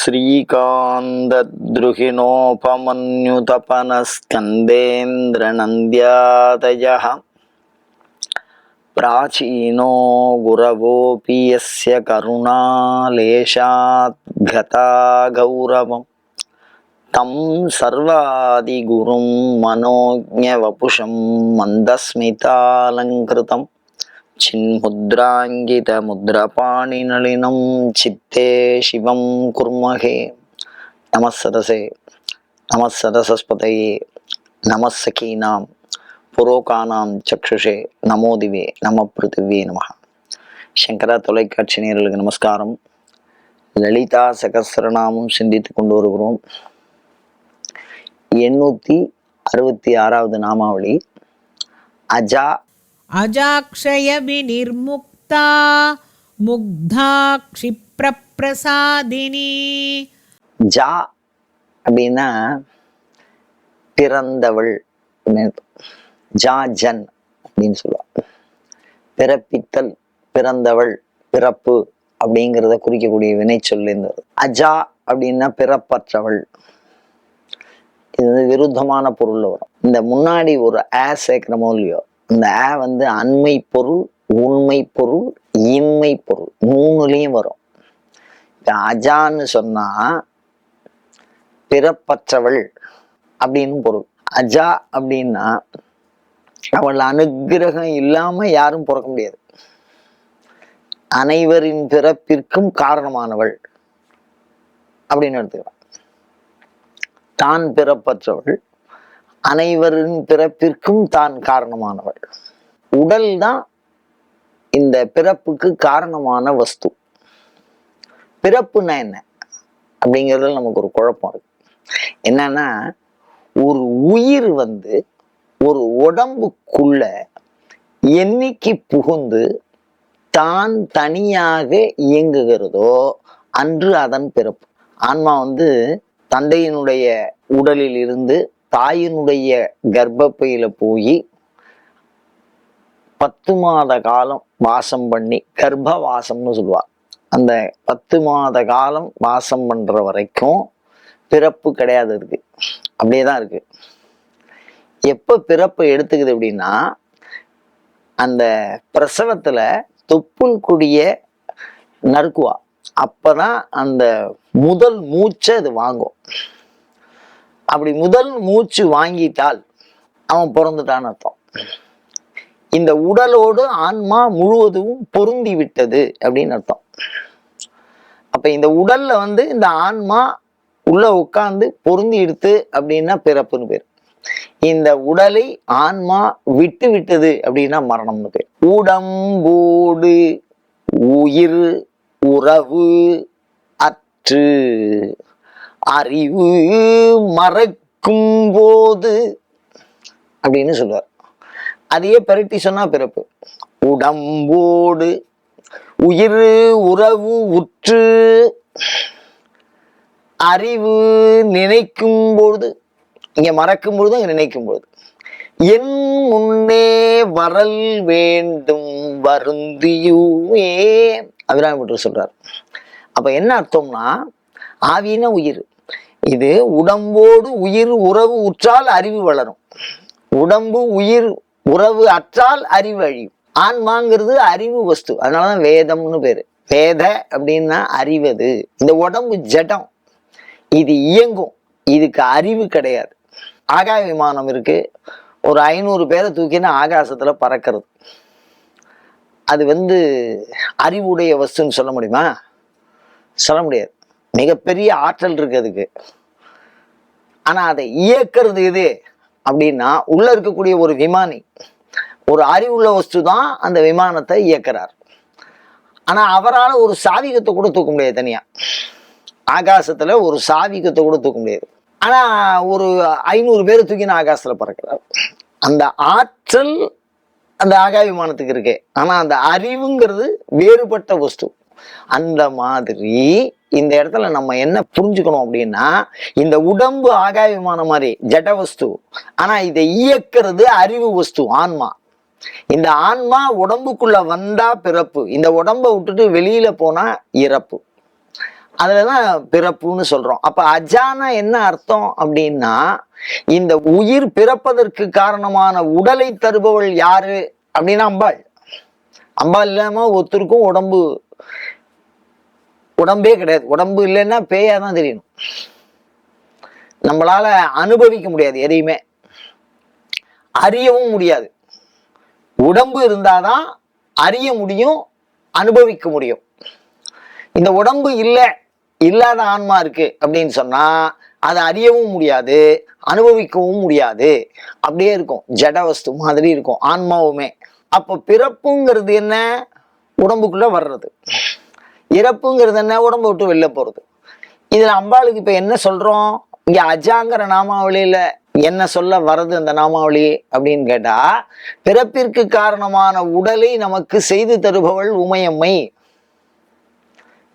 श्रीकान्तद्रुहिणोपमन्युतपनस्कन्देन्द्रनन्द्यादयः प्राचीनो गुरवोऽपि यस्य करुणालेशात् गता गौरवम् तं सर्वादिगुरुं मनोज्ञवपुषं मन्दस्मितालङ्कृतं சின்முத்ராங்கிதமுத்ரபாணிநளினம் சித்தே சிவம் குர்மகே. நமசதசே நமசதசஸ்பதையே நமசகீனாம் புரோகானாம் சக்ஷுஷே நமோதிவே நம பிருத்திவே நம சங்கரா தொலைக்காட்சி நேர்களுக்கு நமஸ்காரம். லலிதா சகசரநாமும் சிந்தித்து கொண்டு வருகிறோம். எண்ணூற்றி அறுபத்தி ஆறாவது நாமாவளி. அஜா अजाक्षयविनिर्मुक्ता मुग्धा क्षिप्रप्रसादिनी ஜா அப்படின்னா பிறந்தவள் அப்படின்னு அர்த்தம். ஜா ஜன் அப்படின்னு சொல்லுவாங்க பிறப்பித்தல் பிறந்தவள் பிறப்பு அப்படிங்கிறத குறிக்கக்கூடிய வினை சொல்லிருந்தது அஜா அப்படின்னா பிறப்பற்றவள் இது வந்து விருத்தமான பொருள்ல வரும் இந்த முன்னாடி ஒரு ஆ சேர்க்கிறோமோ இல்லையோ இந்த ஆ வந்து அண்மை பொருள் உண்மை பொருள் இன்மை பொருள் மூணுலயும் வரும். இப்போ அஜான்னு சொன்னா பிறப்பற்றவள் அப்படின்னு பொருள். அஜா அப்படின்னா அவள் அனுக்கிரகம் இல்லாம யாரும் பிறக்க முடியாது. அனைவரின் பிறப்பிற்கும் காரணமானவள் அப்படின்னு எடுத்துக்கலாம். தான் பிறப்பற்றவள் அனைவரின் பிறப்பிற்கும் தான் காரணமானவள். உடல் தான் இந்த பிறப்புக்கு காரணமான வஸ்து. பிறப்புன்னா என்ன? அப்படிங்கிறதுல நமக்கு ஒரு குழப்பம் இருக்கு. என்னன்னா ஒரு உயிர் வந்து ஒரு உடம்புக்குள்ள என்னைக்கு புகுந்து தான் தனியாக இயங்குகிறதோ அன்று அதன் பிறப்பு. ஆன்மா வந்து தந்தையினுடைய உடலில் இருந்து தாயினுடைய கர்ப்பப்பையில போய் பத்து மாத காலம் வாசம் பண்ணி கர்ப்ப வாசம்னு சொல்லுவா அந்த பத்து மாத காலம் வாசம் பண்ற வரைக்கும் பிறப்பு கிடையாது இருக்கு. அப்படியே தான் இருக்கு. எப்ப பிறப்பு எடுத்துக்குது அப்படின்னா அந்த பிரசவத்துல தொப்புள் கொடிய நறுக்குவா. அப்பதான் அந்த முதல் மூச்சை அது வாங்கும். அப்படி முதல் மூச்சு வாங்கிட்டால் அவன் பிறந்துட்டான்னு அர்த்தம். இந்த உடலோடு ஆன்மா முழுவதும் பொருந்தி விட்டது அப்படின்னு அர்த்தம். அப்ப இந்த உடல்ல வந்து இந்த ஆன்மா உள்ள உட்கார்ந்து பொருந்தி எடுத்து அப்படின்னா பிறப்புன்னு பேர். இந்த உடலை ஆன்மா விட்டு விட்டது அப்படின்னா மரணம்னு பேர். உடம்போடு உயிர் உறவு அற்று. அறிவு மறக்கும் போது அப்படின்னு சொல்லுவார். அதையே பெரட்டி சொன்னா பிறப்பு. உடம்போடு உயிர் உறவு உற்று அறிவு நினைக்கும் பொழுது இங்க மறக்கும் பொழுது அங்க நினைக்கும் பொழுது. என் முன்னே வரல் வேண்டும் வருந்தியுமே அபிராமி சொல்றார். அப்ப என்ன அர்த்தம்னா ஆவின உயிர். இது உடம்போடு உயிர் உறவு உற்றால் அறிவு வளரும். உடம்பு உயிர் உறவு அற்றால் அறிவு அழியும். ஆன்மாங்கிறது அறிவு வஸ்து. அதனாலதான் வேதம்னு பேரு. வேத அப்படின்னா அறிவது. இந்த உடம்பு ஜடம். இது இயங்கும். இதுக்கு அறிவு கிடையாது. ஆகாய விமானம் இருக்கு. ஒரு ஐநூறு பேரை தூக்கினா ஆகாசத்துல பறக்கிறது. அது வந்து அறிவுடைய வஸ்துன்னு சொல்ல முடியுமா? சொல்ல முடியாது. மிகப்பெரிய ஆற்றல் இருக்கு அதுக்கு. ஆனால் அதை இயக்கிறது எது? அப்படின்னா உள்ளே இருக்கக்கூடிய ஒரு விமானி. ஒரு அறிவுள்ள வஸ்து தான் அந்த விமானத்தை இயக்கிறார். ஆனால் அவரால் ஒரு சாவிகத்தை கூட தூக்க முடியாது தனியாக ஆகாசத்தில் ஒரு சாவிகத்தை கூட தூக்க முடியாது. ஆனால் ஒரு ஐநூறு பேர் தூக்கின ஆகாசத்தில் பறக்கிறார். அந்த ஆற்றல் அந்த ஆகாய விமானத்துக்கு இருக்கு. ஆனால் அந்த அறிவுங்கிறது வேறுபட்ட வஸ்து. அந்த மாதிரி இந்த இடத்துல நம்ம என்ன புரிஞ்சுக்கணும் அப்படின்னா இந்த உடம்பு ஆகாய விமானம் மாதிரி ஜட வஸ்து. ஆனா இதை இயக்கிறது அறிவு வஸ்து ஆன்மா. இந்த ஆன்மா உடம்புக்குள்ள வந்தா பிறப்பு. இந்த உடம்ப விட்டுட்டு வெளியில போனா இறப்பு. அதுலதான் பிறப்புன்னு சொல்றோம். அப்ப அஜானா என்ன அர்த்தம் அப்படின்னா இந்த உயிர் பிறப்பதற்கு காரணமான உடலை தருபவள் யாரு? அப்படின்னா அம்பாள். அம்பாள் இல்லாம ஒருத்தருக்கும் உடம்பு உடம்பே கிடையாது. உடம்பு இல்லைன்னா பேயா தான் தெரியணும். நம்மளால அனுபவிக்க முடியாது எதையுமே. அறியவும் முடியாது. உடம்பு இருந்தாதான் அறிய முடியும் அனுபவிக்க முடியும். இந்த உடம்பு இல்லை இல்லாத ஆன்மா இருக்கு அப்படின்னு சொன்னா அதை அறியவும் முடியாது அனுபவிக்கவும் முடியாது. அப்படியே இருக்கும். ஜட வஸ்து மாதிரி இருக்கும். ஆன்மாவுமே. அப்போ பிறப்புங்கிறது என்ன? உடம்புக்குள்ள வர்றது. இறப்புங்கிறது என்ன? உடம்பு விட்டு வெளில போறது. இதுல அம்பாளுக்கு இப்ப என்ன சொல்றோம்? இங்க அஜாங்கிற நாமாவளியில என்ன சொல்ல வர்றது அந்த நாமாவளி அப்படின்னு கேட்டா பிறப்பிற்கு காரணமான உடலை நமக்கு செய்து தருபவள் உமையம்மை.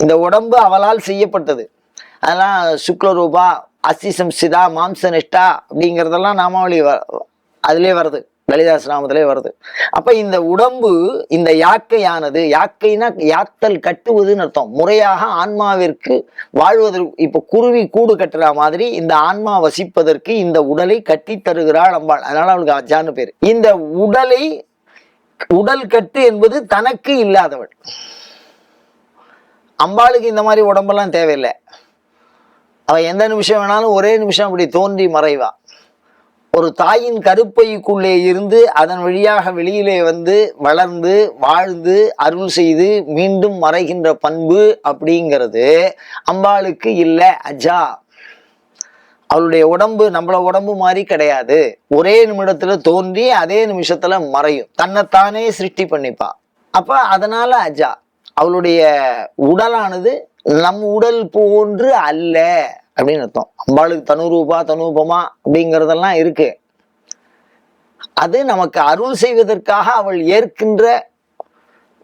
இந்த உடம்பு அவளால் செய்யப்பட்டது. அதெல்லாம் சுக்லரூபா அசிசம்சிதா சிதா மாம்சனிஷ்டா அப்படிங்கிறதெல்லாம் நாமாவளி வ அதிலே வருது. லலிதாஸ் நாமத்திலே வருது. அப்ப இந்த உடம்பு இந்த யாக்கையானது யாக்கைனா யாத்தல் கட்டுவதுன்னு அர்த்தம். முறையாக ஆன்மாவிற்கு வாழ்வதற்கு இப்ப குருவி கூடு கட்டுற மாதிரி இந்த ஆன்மா வசிப்பதற்கு இந்த உடலை கட்டி தருகிறாள் அம்பாள். அதனால அவளுக்கு அஜான்னு பேர். இந்த உடலை உடல் கட்டு என்பது தனக்கு இல்லாதவள். அம்பாளுக்கு இந்த மாதிரி உடம்பெல்லாம் தேவையில்லை. அவ எந்த நிமிஷம் வேணாலும் ஒரே நிமிஷம் அப்படி தோன்றி மறைவா. ஒரு தாயின் கருப்பைக்குள்ளே இருந்து அதன் வழியாக வெளியிலே வந்து வளர்ந்து வாழ்ந்து அருள் செய்து மீண்டும் மறைகின்ற பண்பு அப்படிங்கிறது அம்பாளுக்கு இல்லை. அஜா. அவளுடைய உடம்பு நம்மள உடம்பு மாதிரி கிடையாது. ஒரே நிமிடத்துல தோன்றி அதே நிமிஷத்துல மறையும். தன்னைத்தானே சிருஷ்டி பண்ணிப்பா. அப்ப அதனால அஜா அவளுடைய உடலானது நம் உடல் போன்று அல்ல. அப்படின்னு அர்த்தம். அம்பாளுக்கு தனுரூபா தனூபமா அப்படிங்கிறதெல்லாம் இருக்கு. அது நமக்கு அருள் செய்வதற்காக அவள் ஏற்கின்ற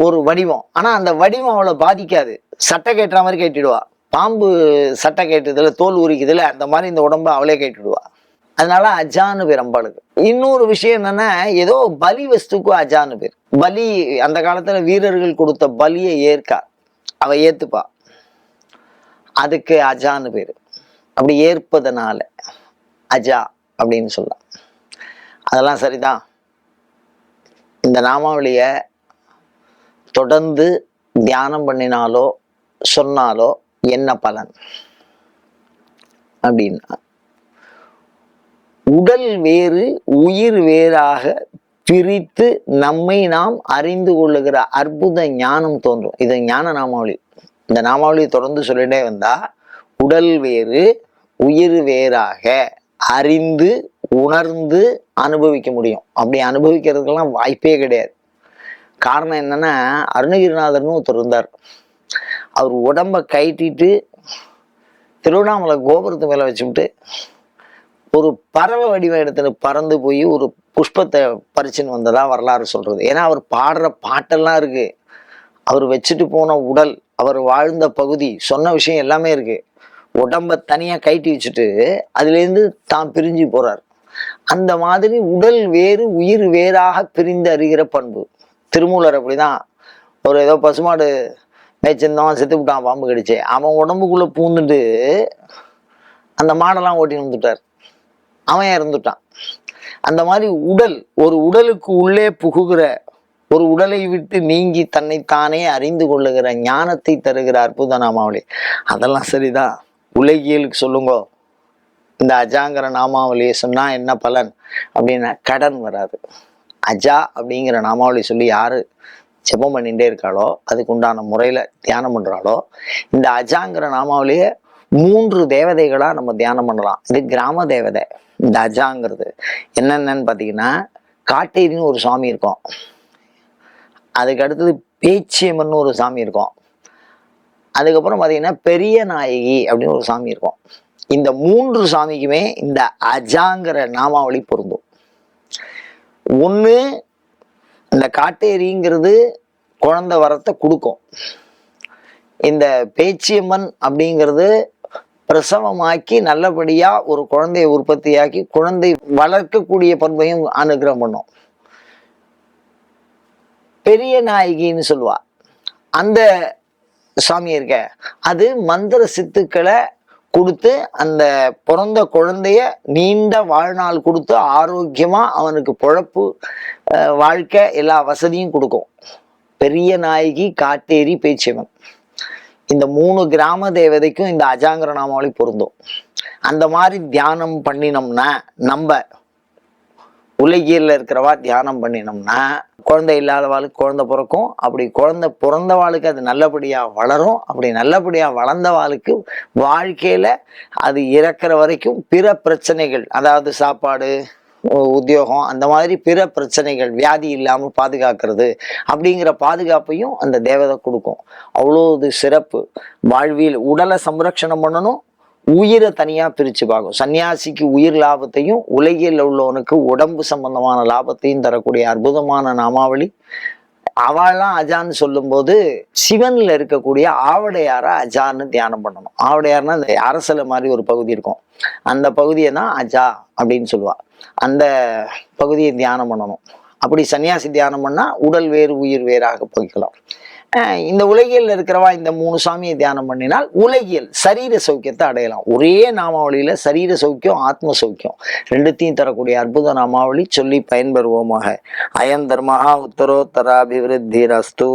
ஒரு வடிவம். ஆனா அந்த வடிவம் அவளை பாதிக்காது. சட்டை கேட்டுற மாதிரி கேட்டுடுவா. பாம்பு சட்டை கேட்டதுல தோல் உரிக்குதுல அந்த மாதிரி இந்த உடம்ப அவளே கேட்டுடுவா. அதனால அஜான்னு பேர் அம்பாளுக்கு. இன்னொரு விஷயம் என்னன்னா ஏதோ பலி வஸ்துக்கும் அஜான்னு பேர். பலி அந்த காலத்துல வீரர்கள் கொடுத்த பலியை ஏற்கா. அவ ஏத்துப்பா. அதுக்கு அஜான்னு பேர். அப்படி ஏற்பதனால அஜா அப்படின்னு சொல்லலாம். அதெல்லாம் சரிதான். இந்த நாமாவளிய தொடர்ந்து தியானம் பண்ணினாலோ சொன்னாலோ என்ன பலன்? அப்படின்னா உடல் வேறு உயிர் வேறாக பிரித்து நம்மை நாம் அறிந்து கொள்ளுகிற அற்புத ஞானம் தோன்றும். இது ஞான நாமாவளி. இந்த நாமாவளியை தொடர்ந்து சொல்லிட்டே வந்தா உடல் வேறு உயிர் வேறாக அறிந்து உணர்ந்து அனுபவிக்க முடியும். அப்படி அனுபவிக்கிறதுக்கெல்லாம் வாய்ப்பே கிடையாது. காரணம் என்னன்னா அருணகிரிநாதர்னு ஒருத்தர் இருந்தார். அவர் உடம்ப கைட்டிட்டு திருவண்ணாமலை கோபுரத்து மேலே வச்சுக்கிட்டு ஒரு பறவை வடிவம் எடுத்துன்னு பறந்து போய் ஒரு புஷ்பத்தை பறிச்சுன்னு வந்ததா வரலாறு சொல்றது. ஏன்னா அவர் பாடுற பாட்டெல்லாம் இருக்கு. அவர் வச்சுட்டு போன உடல் அவர் வாழ்ந்த பகுதி சொன்ன விஷயம் எல்லாமே இருக்கு. உடம்ப தனியா கைட்டி வச்சுட்டு அதுலேருந்து தான் பிரிஞ்சு போறார். அந்த மாதிரி உடல் வேறு உயிர் வேறாக பிரிந்து அறிகிற பண்பு. திருமூலர் அப்படிதான். ஒரு ஏதோ பசுமாடு மேய்ச்சிருந்தவன் செத்து விட்டான் பாம்பு கடிச்சு. அவன் உடம்புக்குள்ள பூந்துட்டு அந்த மாடெல்லாம் ஓட்டி வந்துட்டார். அவன் இறந்துட்டான். அந்த மாதிரி உடல் ஒரு உடலுக்கு உள்ளே புகுகிற ஒரு உடலை விட்டு நீங்கி தன்னைத்தானே அறிந்து கொள்ளுகிற ஞானத்தை தருகிற அற்புத நாமாவளி அதெல்லாம் சரிதான். உலகியலுக்கு சொல்லுங்க. இந்த அஜாங்கிற நாமாவளியை சொன்னால் என்ன பலன்? அப்படின்னா கடன் வராது. அஜா அப்படிங்கிற நாமாவளி சொல்லி யார் ஜெபம் பண்ணிகிட்டே இருக்காளோ அதுக்கு உண்டான முறையில் தியானம் பண்ணுறாளோ இந்த அஜாங்கிற நாமாவளியை மூன்று தேவதைகளாக நம்ம தியானம் பண்ணலாம். இது கிராம தேவதை இந்த அஜாங்கிறது. என்னென்னு பார்த்தீங்கன்னா காட்டேரின்னு ஒரு சாமி இருக்கும். அதுக்கு அடுத்தது பேச்சியம்மன் ஒரு சாமி இருக்கும். அதுக்கப்புறம் பார்த்தீங்கன்னா பெரிய நாயகி அப்படின்னு ஒரு சாமி இருக்கும். இந்த மூன்று சாமிக்குமே இந்த அஜாங்கிற நாமாவளி பொருந்தும். ஒன்று இந்த காட்டேரிங்கிறது குழந்தை வரத்தை கொடுக்கும். இந்த பேச்சியம்மன் அப்படிங்கிறது பிரசவமாக்கி நல்லபடியா ஒரு குழந்தையை உற்பத்தியாக்கி குழந்தை வளர்க்கக்கூடிய பண்பையும் அனுகிரகம் பண்ணும். பெரிய நாயகின்னு சொல்லுவா. அந்த சாமி இருக்க. அது மந்திர சித்துக்களை கொடுத்து அந்த பிறந்த குழந்தைய நீண்ட வாழ்நாள் கொடுத்து ஆரோக்கியமாக அவனுக்கு பொழப்பு வாழ்க்கை எல்லா வசதியும் கொடுக்கும். பெரிய நாயகி காட்டேரி பேச்சியவன் இந்த மூணு கிராம தேவதைக்கும் இந்த அஜாங்கர நாமாவளி பொருந்தும். அந்த மாதிரி தியானம் பண்ணினோம்னா நம்ம உலகியல்ல இருக்கிறவா தியானம் பண்ணினோம்னா குழந்தை இல்லாதவாளுக்கு குழந்தை பிறக்கும். அப்படி குழந்தை பிறந்தவாளுக்கு அது நல்லபடியாக வளரும். அப்படி நல்லபடியாக வளர்ந்தவாளுக்கு வாழ்க்கையில் அது இறக்குற வரைக்கும் பிற பிரச்சனைகள் அதாவது சாப்பாடு உத்தியோகம் அந்த மாதிரி பிற பிரச்சனைகள் வியாதி இல்லாமல் பாதுகாக்கிறது அப்படிங்கிற பாதுகாப்பையும் அந்த தேவதை கொடுக்கும். அவ்வளோ இது சிறப்பு. வாழ்வியல் உடலை சம்ரக்ஷணம் பண்ணணும் உயிரை தனியா பிரிச்சு பார்க்கும். சன்னியாசிக்கு உயிர் லாபத்தையும் உலகில் உள்ளவனுக்கு உடம்பு சம்பந்தமான லாபத்தையும் தரக்கூடிய அற்புதமான நாமாவளி. அவள்லாம் அஜான்னு சொல்லும்போது சிவன்ல இருக்கக்கூடிய ஆவடையாரை அஜான்னு தியானம் பண்ணணும். ஆவடையார்னா இந்த அரசல மாதிரி ஒரு பகுதி இருக்கும். அந்த பகுதியை தான் அஜா அப்படின்னு சொல்லுவா. அந்த பகுதியை தியானம் பண்ணணும். அப்படி சன்னியாசி தியானம் பண்ணா உடல் வேறு உயிர் வேறாக போய்க்கலாம். இந்த உலகியல் இருக்கிறவா இந்த மூணு சாமியை தியானம் பண்ணினால் உலகியல் சரீர சௌக்கியத்தை அடையலாம். ஒரே நாமாவளியில சரீர சௌக்கியம் ஆத்ம சௌக்கியம். ரெண்டுத்தையும் தரக்கூடிய அற்புத நாமாவளி சொல்லி பயன்பெறுவோமாக. அயம் தர்மஹா உத்தரோத்தராபிவிருத்தி ரஸ்தூ